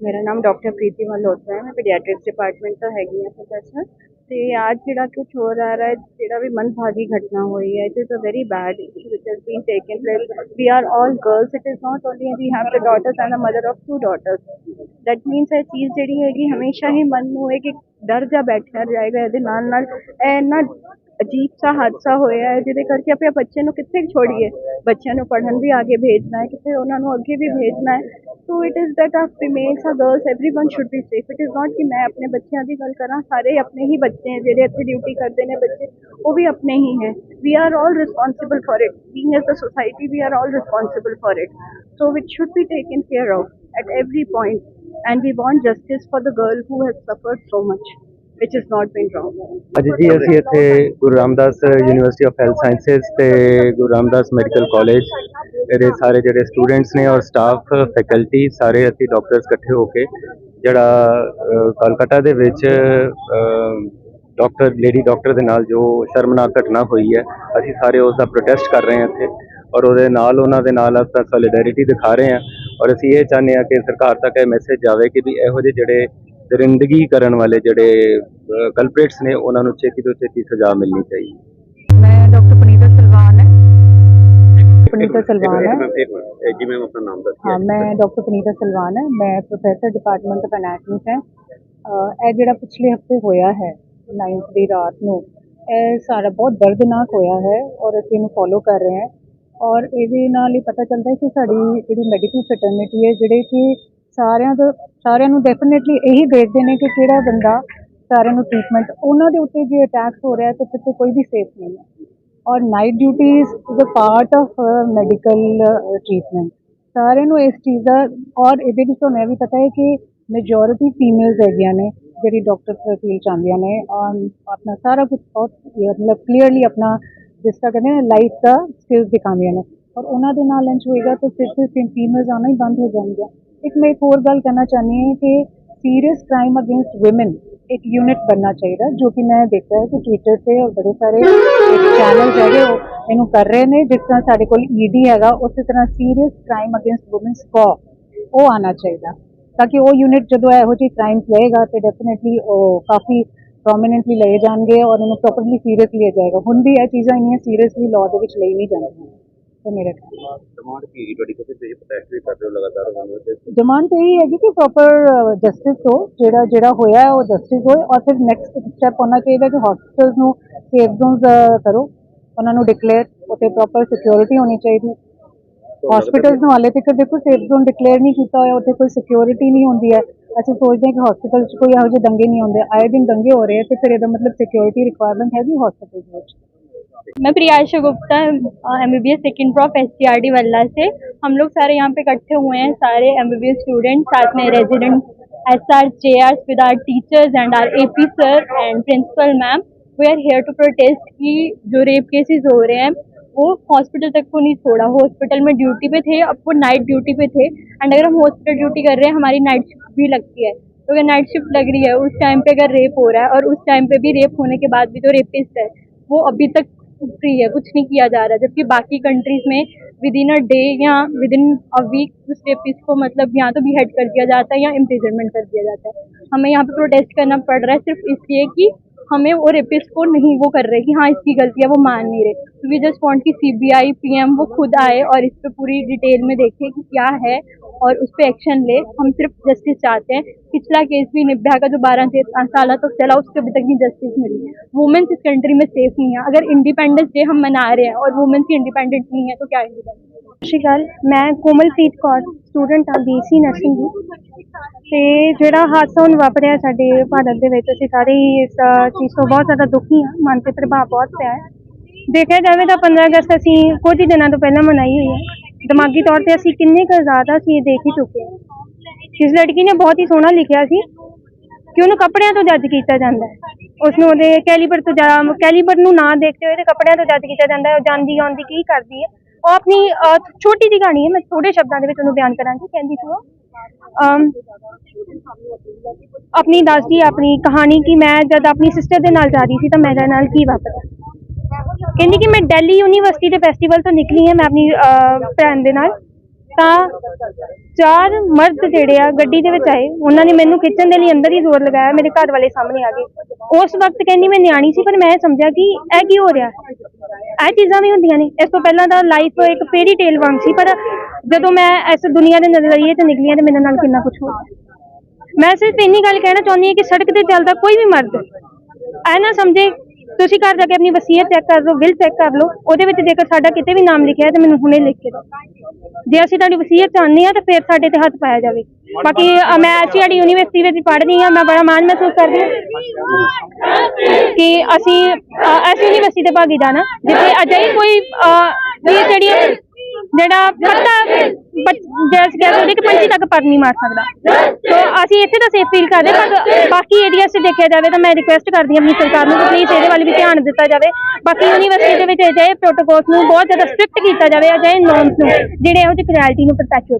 ਮੇਰਾ ਨਾਮ ਡਾਕਟਰ ਪ੍ਰੀਤੀ ਮਲਹੋਤਰਾ ਹੈ, ਮੈਂ ਪੀਡੀਆਟ੍ਰਿਕਸ ਡਿਪਾਰਟਮੈਂਟ ਤੋਂ ਹੈਗੀ ਹਾਂ ਪ੍ਰੋਫੈਸਰ ਤੇ ਅੱਜ ਜਿਹੜਾ ਕੁਝ ਹੋ ਰਿਹਾ ਹੈ, ਜਿਹੜਾ ਵੀ ਮਨਭਾਗੀ ਘਟਨਾ ਹੋਈ ਹੈ it is a very bad issue which has been taken place we are all girls it is not only we have the daughters and a mother of two daughters that means ਇਹ ਚੀਜ਼ ਜਿਹੜੀ ਹੈਗੀ, ਹਮੇਸ਼ਾ ਹੀ ਮਨ ਨੂੰ ਹੋਏ ਕਿ ਡਰ ਜਾ ਬੈਠਿਆ ਜਾਏਗਾ ਇਹਦੇ ਨਾਲ ਨਾਲ। ਇਹ ਨਾ ਅਜੀਬ ਸਾ ਹਾਦਸਾ ਹੋਇਆ ਹੈ, ਜਿਹਦੇ ਕਰਕੇ ਆਪਣੇ ਬੱਚੇ ਨੂੰ ਕਿੱਥੇ ਛੋੜੀਏ? ਬੱਚਿਆਂ ਨੂੰ ਪੜ੍ਹਨ ਵੀ ਅੱਗੇ ਭੇਜਣਾ ਹੈ ਕਿਤੇ ਉਹਨਾਂ ਨੂੰ ਅੱਗੇ ਵੀ ਭੇਜਣਾ ਹੈ। So it is that are females or girls everyone should be safe it is not ਕਿ ਮੈਂ ਆਪਣੇ ਬੱਚਿਆਂ ਦੀ ਗੱਲ ਕਰਾਂ ਸਾਰੇ ਆਪਣੇ ਹੀ ਬੱਚੇ ਹੈ ਜਿਹੜੇ ਇੱਥੇ ਡਿਊਟੀ ਕਰਦੇ ਨੇ ਬੱਚੇ ਉਹ ਵੀ ਆਪਣੇ ਹੀ ਹੈ we are all responsible for it being as a society we are all responsible for it so it should be taken care of at every point and we want justice for the girl who has suffered so much which has not been wrong ਅੱਜ ਜੀ ਅਸੀਂ ਇੱਥੇ Guru Ramdas university of health sciences ਤੇ Guru Ramdas medical college ਇਹਦੇ ਸਾਰੇ ਜਿਹੜੇ students ਨੇ ਔਰ ਸਟਾਫ ਫੈਕਲਟੀ ਸਾਰੇ ਅਸੀਂ ਡਾਕਟਰਸ ਇਕੱਠੇ ਹੋ ਕੇ ਜਿਹੜਾ ਕਲਕੱਤਾ ਦੇ ਵਿੱਚ ਡਾਕਟਰ ਲੇਡੀ ਡਾਕਟਰ ਦੇ ਨਾਲ ਜੋ ਸ਼ਰਮਨਾਕ ਘਟਨਾ ਹੋਈ ਹੈ ਅਸੀਂ ਸਾਰੇ ਉਸ ਦਾ ਪ੍ਰੋਟੈਸਟ ਕਰ ਰਹੇ ਹਾਂ ਇੱਥੇ ਔਰ ਉਹਦੇ ਨਾਲ ਉਹਨਾਂ ਦੇ ਨਾਲ ਆਪਾਂ ਸੋਲੀਡੈਰਿਟੀ ਦਿਖਾ ਰਹੇ ਹਾਂ ਔਰ ਅਸੀਂ ਇਹ ਚਾਹੁੰਦੇ ਹਾਂ ਕਿ ਸਰਕਾਰ ਤੱਕ ਇਹ ਮੈਸੇਜ ਜਾਵੇ ਕਿ ਵੀ ਇਹੋ ਜਿਹੇ ਜਿਹੜੇ ਦਰਿੰਦਗੀ ਕਰਨ ਵਾਲੇ ਜਿਹੜੇ ਕਲਪ੍ਰੇਟਸ ਨੇ ਉਹਨਾਂ ਨੂੰ ਛੇਤੀ ਤੋਂ ਛੇਤੀ ਸਜ਼ਾ ਮਿਲਣੀ ਚਾਹੀਦੀ ਮੈਂ ਡਾਕਟਰ ਪੁਨੀਤਾ ਸਲਵਾਨ ਹੈ। ਪੁਨੀਤਾ ਸਲਵਾਨ ਹੈ। ਜਿਵੇਂ ਆਪਣਾ ਨਾਮ ਹਾਂ ਮੈਂ ਡਾਕਟਰ ਪੁਨੀਤਾ ਸਲਵਾਨ ਹੈ ਮੈਂ ਪ੍ਰੋਫੈਸਰ ਡਿਪਾਰਟਮੈਂਟ ਆਫ ਐਨਾਟਮੀ ਹੈ। ਇਹ ਜਿਹੜਾ ਪਿਛਲੇ ਹਫ਼ਤੇ ਹੋਇਆ ਹੈ 9th ਦੀ ਰਾਤ ਨੂੰ ਇਹ ਸਾਰਾ ਬਹੁਤ ਦਰਦਨਾਕ ਹੋਇਆ ਹੈ ਔਰ ਅਸੀਂ ਇਹਨੂੰ ਫੋਲੋ ਕਰ ਰਹੇ ਹਾਂ। ਔਰ ਇਹਦੇ ਨਾਲ ਹੀ ਪਤਾ ਚੱਲਦਾ ਹੈ ਕਿ ਸਾਡੀ ਜਿਹੜੀ ਮੈਡੀਕਲ ਫੈਟਰਨਿਟੀ ਹੈ ਜਿਹੜੇ ਕਿ ਸਾਰਿਆਂ ਦਾ ਸਾਰਿਆਂ ਨੂੰ ਡੈਫੀਨਿਟਲੀ ਇਹੀ ਦੇਖਦੇ ਨੇ ਕਿ ਕਿਹੜਾ ਬੰਦਾ ਸਾਰਿਆਂ ਨੂੰ ਟ੍ਰੀਟਮੈਂਟ ਉਹਨਾਂ ਦੇ ਉੱਤੇ ਜੇ ਅਟੈਕਸ ਹੋ ਰਿਹਾ ਤੇ ਫਿਰ ਕੋਈ ਵੀ ਸੇਫ ਨਹੀਂ ਹੈ। ਔਰ night duties is a part of medical treatment ਸਾਰਿਆਂ ਨੂੰ ਇਸ ਚੀਜ਼ ਦਾ, ਔਰ ਇਹਦੇ ਵਿੱਚ ਤੁਹਾਨੂੰ ਇਹ ਵੀ ਪਤਾ ਹੈ ਕਿ ਮੈਜੋਰਿਟੀ ਫੀਮੇਲਸ ਹੈਗੀਆਂ ਨੇ, ਜਿਹੜੀ ਡਾਕਟਰ ਫੀਲ ਚਾਹੁੰਦੀਆਂ ਨੇ, ਔਰ ਆਪਣਾ ਸਾਰਾ ਕੁਝ ਬਹੁਤ, ਮਤਲਬ ਕਲੀਅਰਲੀ ਆਪਣਾ ਜਿਸ ਤਰ੍ਹਾਂ ਕਹਿੰਦੇ ਨੇ ਲਾਈਫ ਦਾ ਸਕਿੱਲਸ ਦਿਖਾਉਂਦੀਆਂ ਨੇ। ਔਰ ਉਹਨਾਂ ਦੇ ਨਾਲ ਲੰਚ ਹੋਏਗਾ ਤਾਂ ਫਿਰ ਤੇ ਫੀਮੇਲਸ ਆਉਣਾ ਹੀ ਬੰਦ ਹੋ ਜਾਣਗੀਆਂ ਇੱਕ ਮੈਂ ਇੱਕ ਹੋਰ ਗੱਲ ਕਹਿਣਾ ਚਾਹੁੰਦੀ ਹਾਂ ਕਿ ਸੀਰੀਅਸ ਕ੍ਰਾਈਮ ਅਗੇਂਸਟ ਔਮਨ ਇੱਕ ਯੂਨਿਟ ਬਣਨਾ ਚਾਹੀਦਾ, ਜੋ ਕਿ ਮੈਂ ਦੇਖਿਆ ਹੈ ਕਿ ਟਵਿੱਟਰ ਤੇ ਔਰ ਬੜੇ ਸਾਰੇ ਚੈਨਲ ਹੈਗੇ ਉਹ ਇਹਨੂੰ ਕਰ ਰਹੇ ਨੇ, ਜਿਸ ਤਰ੍ਹਾਂ ਸਾਡੇ ਕੋਲ ਈਡੀ ਹੈਗਾ, ਉਸੇ ਤਰ੍ਹਾਂ ਸੀਰੀਅਸ ਕ੍ਰਾਈਮ ਅਗੇਂਸਟ ਔਮਨ ਸਕੋ ਉਹ ਆਣਾ ਚਾਹੀਦਾ। ਤਾਂ ਕਿ ਉਹ ਯੂਨਿਟ ਜਦੋਂ ਇਹੋ ਜਿਹੀ ਕ੍ਰਾਈਮ ਲਏਗਾ ਤੇ ਡੈਫੀਨਿਟਲੀ ਉਹ ਕਾਫੀ ਪ੍ਰੋਮਿਨੈਂਟਲੀ ਲਏ ਜਾਣਗੇ ਔਰ ਉਹਨੂੰ ਪ੍ਰੋਪਰਲੀ ਸੀਰੀਅਸ ਲਿਆ ਜਾਏਗਾ। ਹੁਣ ਵੀ ਇਹ ਚੀਜ਼ਾਂ ਇੰਨੀਆਂ ਸੀਰੀਅਸਲੀ ਲਾਅ ਦੇ ਵਿੱਚ ਲਈ ਨਹੀਂ ਜਾਂਦੀਆਂ। ਤੇ ਮੇਰੇ ਡਿਮਾਂਡ ਕੀ ਤੁਹਾਡੀ ਕਿਸੇ ਤੇ ਪ੍ਰੋਟੈਸਟ ਵੀ ਕਰ ਰਹੇ ਹੋ ਲਗਾਤਾਰ ਉਹਨਾਂ ਦੇ ਡਿਮਾਂਡ ਤਾਂ ਇਹੀ ਹੈਗੀ ਕਿ ਪ੍ਰੋਪਰ ਜਸਟਿਸ ਹੋ ਜਿਹੜਾ ਜਿਹੜਾ ਹੋਇਆ ਹੈ ਉਹ ਜਸਟਿਸ ਹੋਏ ਔਰ ਫਿਰ ਨੈਕਸਟ ਸਟੈਪ ਹੋਣਾ ਚਾਹੀਦਾ ਕਿ ਹਸਪੀਟਲਸ ਨੂੰ ਸੇਫ ਜ਼ੋਨਸ ਕਰੋ। ਉਹਨਾਂ ਨੂੰ ਡਿਕਲੇਅਰ ਉੱਥੇ ਪ੍ਰੋਪਰ ਸਿਕਿਉਰਿਟੀ ਹੋਣੀ ਚਾਹੀਦੀ। ਹਸਪੀਟਲਸ ਨੂੰ ਹਾਲੇ ਤੱਕ ਦੇਖੋ ਸੇਫ ਜ਼ੋਨ ਡਿਕਲੇਅਰ ਨਹੀਂ ਕੀਤਾ ਹੋਇਆ ਉੱਥੇ ਕੋਈ ਸਿਕਿਉਰਿਟੀ ਨਹੀਂ ਹੁੰਦੀ ਹੈ। ਅਸੀਂ ਸੋਚਦੇ ਹਾਂ ਕਿ ਹਸਪੀਟਲ 'ਚ ਕੋਈ ਇਹੋ ਜਿਹੇ ਦੰਗੇ ਨਹੀਂ ਹੁੰਦੇ। ਆਏ ਦਿਨ ਦੰਗੇ ਹੋ ਰਹੇ ਹੈ ਤੇ ਫਿਰ ਇਹਦਾ ਮਤਲਬ ਸਿਕਿਉਰਿਟੀ ਰਿਕੁਆਇਰਮੈਂਟ ਹੈਗੀ ਹਸਪੀਟਲ ਵਿੱਚ। मैं Priyasha Gupta M B B S second prof S T R D वल्ला से। हम लोग सारे यहाँ पे इकट्ठे हुए हैं, सारे M B B S student साथ में resident S R J R with our teachers and our A P sir and principal ma'am we are here to protest कि जो रेप केसेस हो रहे हैं, वो हॉस्पिटल तक को नहीं छोड़ा। हॉस्पिटल में ड्यूटी पे थे, अब वो नाइट ड्यूटी पे थे। एंड अगर हम हॉस्पिटल ड्यूटी कर रहे हैं, हमारी नाइट शिफ्ट भी लगती है। तो अगर नाइट शिफ्ट लग रही है, उस टाइम पे अगर रेप हो रहा है और उस टाइम पे भी रेप होने के बाद भी जो रेपिस्ट है, वो अभी तक फ्री है, कुछ नहीं किया जा रहा। जबकि बाकी कंट्रीज़ में विद इन अ डे या विद इन अ वीक उस रेपिस्ट को मतलब यहाँ तो बिहेड कर दिया जाता है या इम्प्रिजनमेंट कर दिया जाता है। हमें यहाँ पे प्रोटेस्ट करना पड़ रहा है सिर्फ़ इसलिए कि हमें वो रेपिस्ट को नहीं, वो कर रहे कि हाँ इसकी गलती है, वो मान नहीं रहे। वी जस्ट वांट कि पी एम वो खुद आए और इस पर पूरी डिटेल में देखे कि क्या है और उस पर एक्शन ले। हम सिर्फ़ जस्टिस चाहते हैं। पिछला केस भी निभ्या का जो बारह साल तक तो चला उसके अभी तक नहीं जस्टिस मिली वुमेंस इस कंट्री में सेफ़ नहीं है। अगर इंडिपेंडेंस डे हम मना रहे हैं और वुमेंस की इंडिपेंडेंट नहीं है तो क्या इंडिपेंडेंस श्रीकाल, मैं Komalpreet Kaur student B C nursing हूँ। ਤੇ ਜਿਹੜਾ ਹਾਦਸਾ ਹੁਣ ਵਾਪਰਿਆ ਸਾਡੇ ਭਾਰਤ ਦੇ ਵਿੱਚ, ਅਸੀਂ ਸਾਰੇ ਹੀ ਇਸ ਚੀਜ਼ ਤੋਂ ਬਹੁਤ ਜ਼ਿਆਦਾ ਦੁਖੀ ਹਾਂ ਮਨ ਤੇ ਪ੍ਰਭਾਵ ਬਹੁਤ ਪਿਆ ਹੈ। ਦੇਖਿਆ ਜਾਵੇ ਤਾਂ 15 ਅਗਸਤ ਅਸੀਂ ਕੁਝ ਦਿਨਾਂ ਤੋਂ ਪਹਿਲਾਂ ਮਨਾਈ ਹੋਈ ਹੈ। ਦਿਮਾਗੀ ਤੌਰ ਤੇ ਅਸੀਂ ਕਿੰਨੇ ਕੁ ਜ਼ਿਆਦਾ ਅਸੀਂ ਇਹ ਦੇਖ ਹੀ ਚੁੱਕੇ ਹਾਂ। ਇਸ ਲੜਕੀ ਨੇ ਬਹੁਤ ਹੀ ਸੋਹਣਾ ਲਿਖਿਆ ਸੀ ਕਿ ਉਹਨੂੰ ਕੱਪੜਿਆਂ ਤੋਂ ਜੱਜ ਕੀਤਾ ਜਾਂਦਾ ਹੈ। ਉਸ ਨੂੰ ਉਹਦੇ ਕੈਲੀਬਰ ਤੋਂ ਜ਼ਿਆਦਾ ਕੈਲੀਬਰ ਨੂੰ ਨਾ ਦੇਖਦੇ ਹੋਏ ਤੇ ਕੱਪੜਿਆਂ ਤੋਂ ਜੱਜ ਕੀਤਾ ਜਾਂਦਾ ਹੈ। ਉਹ ਜਾਂਦੀ, ਆਉਂਦੀ, ਕੀ ਕਰਦੀ ਹੈ। ਉਹ ਆਪਣੀ ਛੋਟੀ ਜਿਹੀ ਕਹਾਣੀ ਹੈ, ਮੈਂ ਥੋੜੇ ਸ਼ਬਦਾਂ ਦੇ ਵਿੱਚ ਉਹਨੂੰ ਬਿਆਨ ਕਰਾਂਗੀ। ਕਹਿੰਦੀ ਸੀ ਉਹ ਅਮ, ਆਪਣੀ ਦੱਸਦੀ ਹੈ ਆਪਣੀ ਕਹਾਣੀ ਕਿ ਮੈਂ ਜਦ ਆਪਣੀ ਸਿਸਟਰ ਦੇ ਨਾਲ ਜਾ ਰਹੀ ਸੀ ਤਾਂ ਮੇਰੇ ਨਾਲ ਕੀ ਵਾਪਰਿਆ ਕਹਿੰਦੀ ਕਿ ਮੈਂ ਦਿੱਲੀ ਯੂਨੀਵਰਸਿਟੀ ਦੇ ਫੈਸਟੀਵਲ ਤੋਂ ਨਿਕਲੀ ਹਾਂ ਮੈਂ ਆਪਣੀ ਅਹ, ਭੈਣ ਦੇ ਨਾਲ। ਤਾਂ ਚਾਰ ਮਰਦ ਜਿਹੜੇ ਆ ਗੱਡੀ ਦੇ ਵਿੱਚ ਆਏ। ਉਹਨਾਂ ਨੇ ਮੈਨੂੰ ਖਿੱਚਣ ਦੇ ਲਈ ਅੰਦਰ ਹੀ ਜ਼ੋਰ ਲਗਾਇਆ, ਮੇਰੇ ਘਰ ਵਾਲੇ ਸਾਹਮਣੇ ਆ ਗਏ। ਉਸ ਵਕਤ ਕਹਿੰਦੀ ਮੈਂ ਨਿਆਣੀ ਸੀ, ਪਰ ਮੈਂ ਸਮਝਿਆ ਕਿ ਇਹ ਕੀ ਹੋ ਰਿਹਾ? ਇਹ ਚੀਜ਼ਾਂ ਵੀ ਹੁੰਦੀਆਂ ਨੇ। ਇਸ ਤੋਂ ਪਹਿਲਾਂ ਤਾਂ ਲਾਈਫ ਇੱਕ ਫੇਰੀ ਟੇਲ ਵਾਂਗ ਸੀ, ਪਰ ਜਦੋਂ ਮੈਂ ਇਸ ਦੁਨੀਆ ਦੇ ਨਜ਼ਰੀਏ ਤੇ ਨਿਕਲੀ ਹਾਂ ਤੇ ਮੇਰੇ ਨਾਲ ਕਿੰਨਾ ਕੁਝ ਹੋਇਆ। ਮੈਂ ਸਿਰਫ ਇੰਨੀ ਗੱਲ ਕਹਿਣਾ ਚਾਹੁੰਦੀ ਹਾਂ ਕਿ ਸੜਕ ਤੇ ਚੱਲਦਾ ਕੋਈ ਵੀ ਮਰਦ ਐ ਨਾ ਸਮਝੇ ਤੁਸੀਂ ਘਰ ਜਾ ਕੇ ਆਪਣੀ ਵਸੀਅਤ ਚੈੱਕ ਕਰ ਲਓ ਬਿੱਲ ਚੈੱਕ ਕਰ ਲਓ ਉਹਦੇ ਵਿੱਚ ਜੇਕਰ ਸਾਡਾ ਕਿਤੇ ਵੀ ਨਾਮ ਲਿਖਿਆ ਹੈ ਤਾਂ ਮੈਨੂੰ ਹੁਣੇ ਲਿਖ ਕੇ ਦਿਓ। ਜੇ ਅਸੀਂ ਤੁਹਾਡੀ ਵਸੀਅਤ ਚਾਹੁੰਦੇ ਹਾਂ ਤਾਂ ਫਿਰ ਸਾਡੇ ਤੇ ਹੱਥ ਪਾਇਆ ਜਾਵੇ। ਬਾਕੀ ਮੈਂ ਐਚਆਰਡੀ ਯੂਨੀਵਰਸਿਟੀ ਵਿੱਚ ਪੜ੍ਹਦੀ ਹਾਂ ਮੈਂ ਬੜਾ ਮਾਣ ਮਹਿਸੂਸ ਕਰਦੀ ਹਾਂ ਕਿ ਅਸੀਂ ਅ, ਇਸ ਯੂਨੀਵਰਸਿਟੀ ਦੇ ਭਾਗੀਦਾਰ ਹਾਂ ਜਿੱਥੇ ਅਜਿਹੀ ਕੋਈ ਅ, ਜਿਹੜੀ ਜਿਹੜਾ ਪੱਤਾ ਜੈਸ ਕਹਿ ਸਕਦੇ ਕਿ ਪੰਛੀ ਤੱਕ ਪਰ ਨਹੀਂ ਮਾਰ ਸਕਦਾ। ਸੋ ਅਸੀਂ ਇੱਥੇ ਤਾਂ ਸੇਫ ਫੀਲ ਕਰਦੇ ਪਰ ਬਾਕੀ ਏਰੀਆਸ 'ਚ ਦੇਖਿਆ ਜਾਵੇ ਤਾਂ ਮੈਂ ਰਿਕੁਐਸਟ ਕਰਦੀ ਹਾਂ ਆਪਣੀ ਸਰਕਾਰ ਨੂੰ ਕਿ ਪਲੀਜ਼ ਇਹਦੇ ਵੱਲ ਵੀ ਧਿਆਨ ਦਿੱਤਾ ਜਾਵੇ। ਬਾਕੀ ਯੂਨੀਵਰਸਿਟੀ ਦੇ ਵਿੱਚ ਅਜਿਹੇ ਪ੍ਰੋਟੋਕੋਲਸ ਨੂੰ ਬਹੁਤ ਜ਼ਿਆਦਾ ਸਟ੍ਰਿਕਟ ਕੀਤਾ ਜਾਵੇ, ਅਜਿਹੇ ਨੋਰਮਸ ਨੂੰ, ਜਿਹੜੇ ਇਹੋ ਜਿਹੀ ਕ੍ਰਿਐਲਿਟੀ ਨੂੰ ਪ੍ਰੋਟੈਕਟ